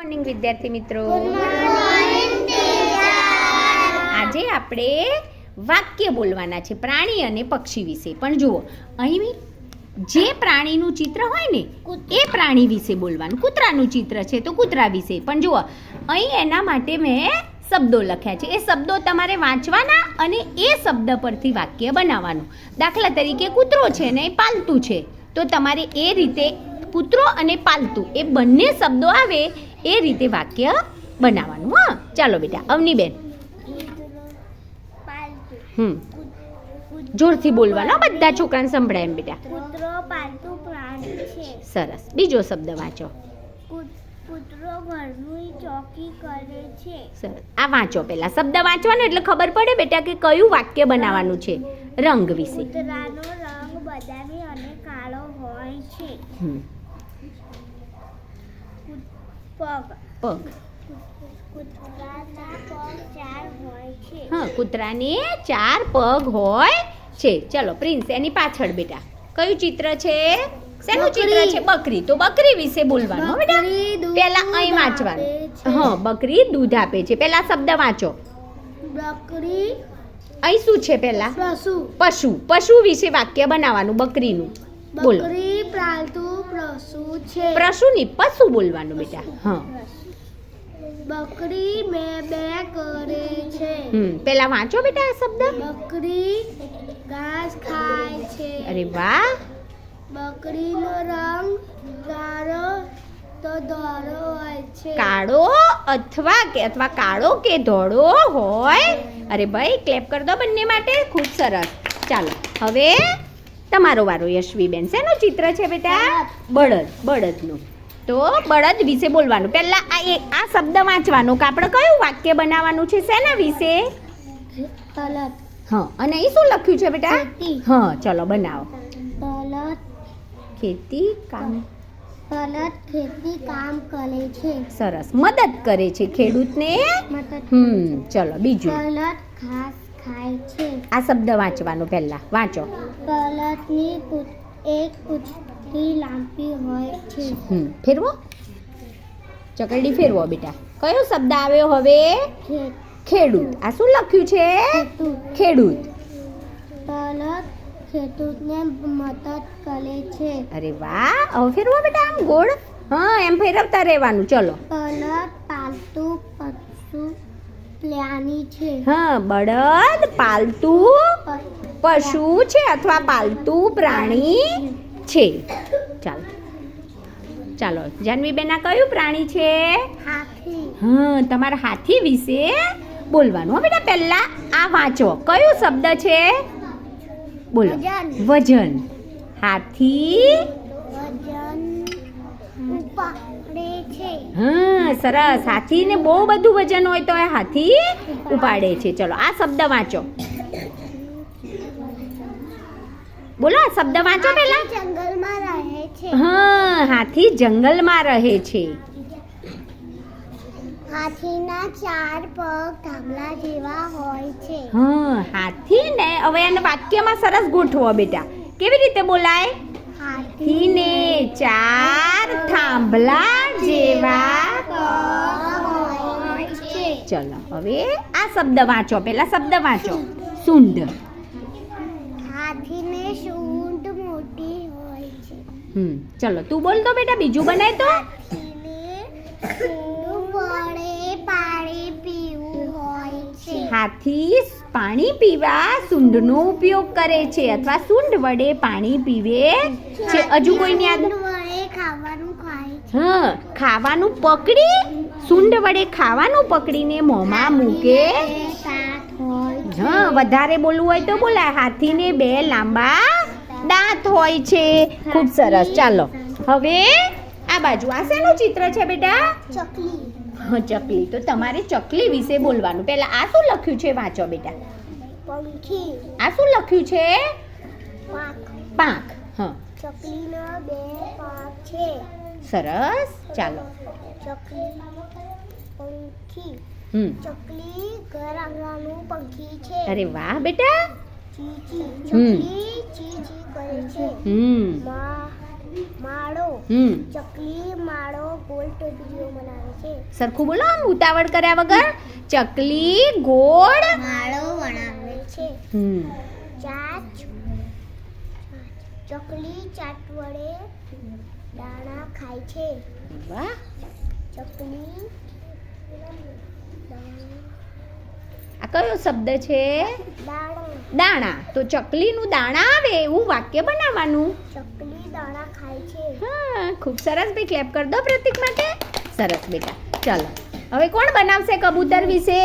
Morning વિદ્યાર્થી મિત્રો. આજે આપણે વાક્ય બોલવાના છે પ્રાણી અને પક્ષી વિશે. પણ જુઓ અહીં જે પ્રાણીનું ચિત્ર હોય ને એ પ્રાણી વિશે બોલવાનું. કૂતરાનું ચિત્ર છે તો કૂતરા વિશે. પણ જુઓ અહીં એના માટે મેં શબ્દો લખ્યા છે. એ શબ્દો તમારે વાંચવાના અને એ શબ્દ પરથી વાક્ય બનાવવાનું. દાખલા તરીકે કૂતરો છે ને એ પાલતું છે. તો તમારે એ રીતે કૂતરો અને પાલતુ એ બંને શબ્દો આવે એ રીતે વાક્ય બનાવવાનું હા. ચાલો બેટા અવનીબેન. હમ. જોરથી બોલવાનો બધા છોકરાને સંભળાય એમ બેટા. કૂતરો પાલતુ પ્રાણી છે. સરસ. બીજો શબ્દ વાંચો. કૂતરો ઘરની ચોકી કરે છે. સરસ. આ વાંચો પહેલા. શબ્દ વાંચવાનો એટલે ખબર પડે બેટા કે કયું વાક્ય બનાવવાનું છે રંગ વિશે. કૂતરાનો રંગ બદામી અને કાળો હોય છે. પગ. કૂતરાના ચાર હોય છે. હા કૂતરાને ચાર પગ હોય છે. ચલો પ્રિન્સ એની પાછળ બેટા. કયું ચિત્ર છે? શેનું ચિત્ર બકરી. છે? બકરી. તો બકરી વિશે બોલવાનું હો બેટા. પહેલા અહીં વાંચવાનું. હ હા બકરી દૂધ આપે છે. પહેલા શબ્દ વાંચો. બકરી અહીં શું છે પહેલા? પશુ. પશુ. પશુ વિશે વાક્ય બનાવવાનું બકરીનું. બોલો. બકરી પાલતુ પશુ છે. પશુની પશુ બોલવાનું બેટા. હા. બકરી બે બે કરે છે. હમ પેલા વાંચો બેટા આ શબ્દ. બકરી ઘાસ ખાય છે. અરે વાહ. બકરીનો રંગ કાળો તો ધોળો હોય છે. કાળો અથવા કે અથવા કાળો કે ધોળો હોય. અરે ભાઈ ક્લેપ કર દો બંને માટે. ખૂબ સરસ. ચાલો હવે તમારો વારો યશવીબેન. શેનું ચિત્ર છે બેટા? બળદ. બળદનું. તો બળદ વિશે બોલવાનું. પહેલા આ એ આ શબ્દ વાંચવાનો. કે આપણે કયું વાક્ય બનાવવાનું છે? શેના વિશે? હા અને એ શું લખ્યું છે બેટા. હા ચલો બનાવો. ખેતી કામ. બળદ ખેતી કામ કરે છે. સરસ. મદદ કરે છે ખેડૂતને. હમ ચલો બીજું. બળદ ઘાસ ખાય છે. આ શબ્દ વાંચવાનો પહેલા. વાંચો. પલટની એક પૂંછડી લાંબી હોય છે. હમ. ફેરવો? ચકરડી ફેરવો બેટા. કયો શબ્દ આવ્યો હવે? ખેડૂત. આ શું લખ્યું છે? ખેડૂત. ખેડૂત. તલત ખેડૂતને મદદ કરે છે. અરે વાહ. હવે ફેરવો બેટા. આમ ગોળ. હા એમ ફેરવતા રહેવાનું. ચલો. પલટ પાલતુ પ્રાણી છે. હા બળદ પાલતુ પશુ છે અથવા પાલતુ પ્રાણી છે. ચાલો. ચાલો જાનવીબેન આ કયું પ્રાણી છે? હા તમારા હાથી વિશે બોલવાનું. બેટા પહેલા આ વાંચો. કયો શબ્દ છે? બોલો. વજન. હાથી વજન ઉપાડે છે હા સરસ. હાથીને બહુ બધું વજન હોય તો એ હાથી ઉપાડે છે. ચલો આ શબ્દ વાંચો. બોલો આ શબ્દ વાંચો પેલા જંગલમાં રહે છે. હા હાથી જંગલમાં રહે છે. હાથીના ચાર પગ થાંભલા જેવા હોય છે. હા હાથીને હવે એને વાક્યમાં સરસ ગોઠવો બેટા. કેવી રીતે બોલાય? હાથીને ચાર થાંભલા જેવા ચલો હવે આ શબ્દ વાંચો પેલા શબ્દ વાંચો. સુંઢ હાથીને સૂંઢ મોટી હોય છે. હમ ચલો તું બોલ તો બેટા બીજું બનાય તો. હાથી પાણી પીવા સૂંઢનો ઉપયોગ કરે છે અથવા સૂંઢ વડે પાણી પીવે છે. હજુ કોઈને યાદ હા ખાવાનું પકડી? સુંડ વડે ખાવાનું પકડીને મોંમાં મૂકે? હા વધારે બોલવું હોય તો બોલાય. હાથીને બે લાંબા દાંત હોય છે. ખૂબ સરસ. ચાલો. હવે આ બાજુ આ શેનું ચિત્ર છે બેટા? ચકલી. હા ચકલી. તો તમારે ચકલી વિશે બોલવાનું. પહેલા આ શું લખ્યું છે? વાંચો બેટા. આ શું લખ્યું છે? પાંખ. હા. ચકલીના બે પાંખ છે. સરસ ચાલો. ચકલી પંખી. ચકલી ઘર આંગણાનું પંખી છે. અરે વાહ બેટા. ચી ચી ચકલી ચી ચી કરે છે. માળો. ચકલી માળો ગોલ ટોપલીઓ બનાવે છે. સરખું બોલો આમ ઉતાવળ કર્યા વગર. ચકલી ગોળ માળો બનાવે છે. ચાચ ચકલી ચાટ વડે દાણા ખાય છે. વાહ. ચકલી આ કયો શબ્દ છે? દાણા. તો ચકલીનું દાણા આવે એવું વાક્ય બનાવવાનું? ચકલી દાણા ખાય છે. હા ખૂબ સરસ ભાઈ ક્લેપ કરી દો પ્રતિક માટે. સરસ બેટા. ચાલો. હવે કોણ બનાવશે કબૂતર વિશે?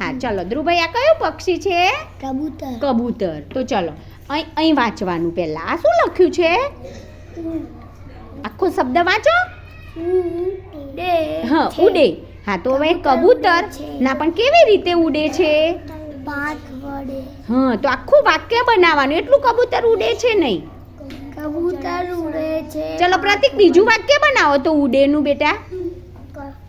હા ચાલો. ધ્રુવભાઈ આ કયું પક્ષી છે? કબૂતર. કબૂતર. તો ચલો. અહીં અહીં વાંચવાનું પહેલાં. આ શું લખ્યું છે? આખો શબ્દ વાંચો. હા ઉડે. હા તો હવે કબૂતર ના પણ કેવી રીતે ઉડે છે? હા તો આખું વાક્ય બનાવવાનું. એટલું કબૂતર ઉડે છે નહીં. કબૂતર ઉડે છે. ચલો પ્રતિક બીજું વાક્ય બનાવો તો ઉડેનું બેટા.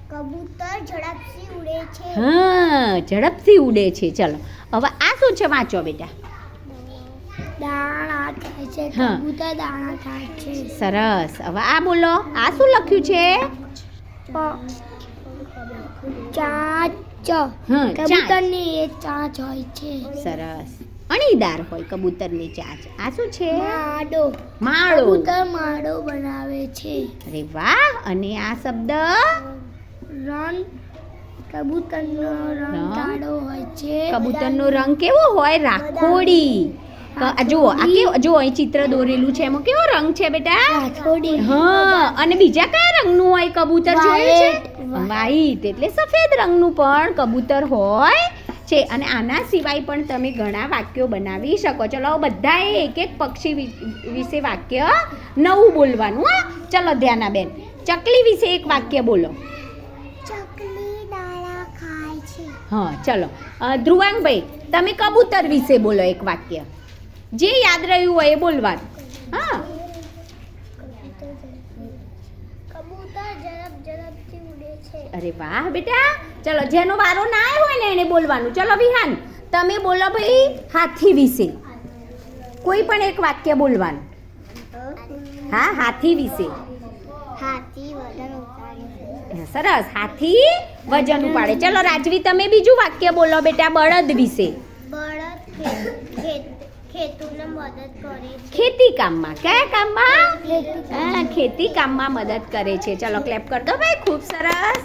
કબૂતર ઝડપથી ઉડે છે. હા ઝડપથી ઉડે છે. ચલો હવે આ શું છે? વાંચો બેટા. દાણા ખાય છે કબૂતર દાણા ખાય છે. સરસ. હવે આ બોલો આ શું લખ્યું છે? ચાંચ. કબૂતરની એક ચાંચ હોય છે. સરસ. અણીદાર હોય કબૂતરની ચાંચ. આ શું છે? માળો. માળો. કબૂતર માળો બનાવે છે. અરે વાહ! અને આ શબ્દ? રણ કબૂતરનો રંગ રંગ? કાળો હોય છે. કબૂતરનો રંગ કેવો હોય? રાખોડી. જુઓ આ કેવો જો અહીં ચિત્ર દોરેલું છે. એમાં કેવો રંગ છે બેટા? હા અને બીજા કયા રંગનું હોય? કબૂતર જોયું છે. વ્હાઈટ એટલે સફેદ રંગનું પણ કબૂતર હોય છે. અને આના સિવાય પણ તમે ઘણા વાક્યો બનાવી શકો. ચલો બધાએ એક એક પક્ષી વિશે વાક્ય નવું બોલવાનું હા. ચલો ધ્યાના બેન ચકલી વિશે એક વાક્ય બોલો. ચકલી દાણા ખાય હા ચલો. ધ્રુવાંગભાઈ તમે કબૂતર વિશે બોલો એક વાક્ય. જે યાદ રહ્યું હોય એ બોલવાનું. હા. અરે વાહ બેટા. ચલો જેનો વારો ના આવ્યો હોય ને એને બોલવાનું. ચલો વિહાન તમે બોલો ભાઈ હાથી વિશે. કોઈ પણ એક વાક્ય બોલવાનું. હા હાથી વિશે. સરસ. હાથી વજન ઉપાડે. ચલો રાજવી તમે બીજું વાક્ય બોલો બેટા બળદ વિશે. બળદ ખેત કામમાં. કયા કામમાં? ખેતી કામમાં. મદદ કરે છે. ચલો ક્લેપ કર દો ભાઈ. ખૂબ સરસ.